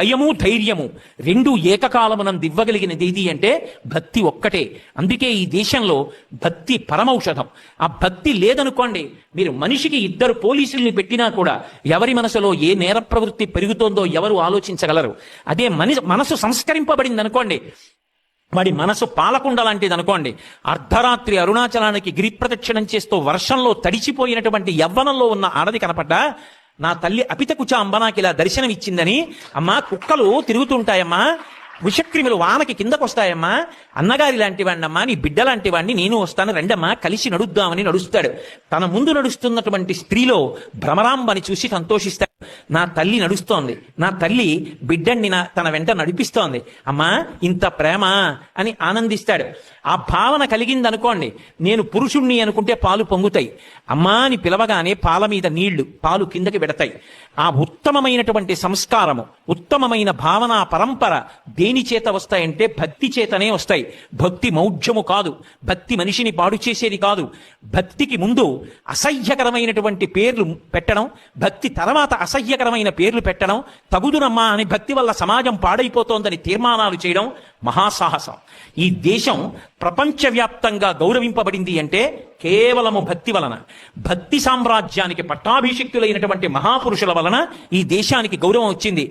భయము ధైర్యము రెండు ఏకకాలమునందు ఇవ్వగలిగినది ఏది అంటే భక్తి ఒక్కటే. అందుకే ఈ దేశంలో భక్తి పరమౌషధం. ఆ భక్తి లేదనుకోండి మీరు మనిషికి ఇద్దరు పోలీసుల్ని పెట్టినా కూడా ఎవరి మనసులో ఏ నేర ప్రవృత్తి పెరుగుతోందో ఎవరు ఆలోచించగలరు. అదే మనిషి మనసు సంస్కరింపబడింది అనుకోండి వాడి మనసు పాలకుండ లాంటిది అనుకోండి అర్ధరాత్రి అరుణాచలానికి గిరి ప్రదక్షిణం చేస్తూ వర్షంలో తడిచిపోయినటువంటి యవ్వనంలో ఉన్న ఆడది కనపడ్డా నా తల్లి అపితకుచ అంబ నాకు ఇలా దర్శనం ఇచ్చిందని అమ్మా కుక్కలు తిరుగుతుంటాయమ్మా విషక్రిములు వానకి కిందకొస్తాయమ్మా అన్నగారి లాంటి వాడినమ్మా నీ బిడ్డ లాంటి వాడిని నేను వస్తాను రెండమ్మా కలిసి నడుద్దామని నడుస్తాడు. తన ముందు నడుస్తున్నటువంటి స్త్రీలో భ్రమరాంబని చూసి సంతోషిస్తాడు. నా తల్లి నడుస్తోంది. నా తల్లి బిడ్డని నా తన వెంట నడిపిస్తోంది. అమ్మా ఇంత ప్రేమ అని ఆనందిస్తాడు. ఆ భావన కలిగింది అనుకోండి నేను పురుషుణ్ణి అనుకుంటే పాలు పొంగుతాయి. అమ్మా అని పిలవగానే పాల మీద నీళ్ళు పాలు కిందకి పెడతాయి. ఆ ఉత్తమమైనటువంటి సంస్కారము ఉత్తమమైన భావన పరంపర దేని చేత వస్తాయంటే భక్తి చేతనే వస్తాయి. భక్తి మౌఢ్యము కాదు. భక్తి మనిషిని పాడు చేసేది కాదు. భక్తికి ముందు అసహ్యకరమైనటువంటి పేర్లు పెట్టడం భక్తి తర్వాత అసహ్యకరమైన పేర్లు పెట్టడం తగుదునమ్మా అని భక్తి వల్ల సమాజం పాడైపోతోందని తీర్మానాలు చేయడం మహాసాహసం. ఈ దేశం ప్రపంచవ్యాప్తంగా గౌరవింపబడింది అంటే కేవలము భక్తి వలన. భక్తి సామ్రాజ్యానికి పట్టాభిషిక్తులైనటువంటి మహాపురుషుల వలన ఈ దేశానికి గౌరవం వచ్చింది.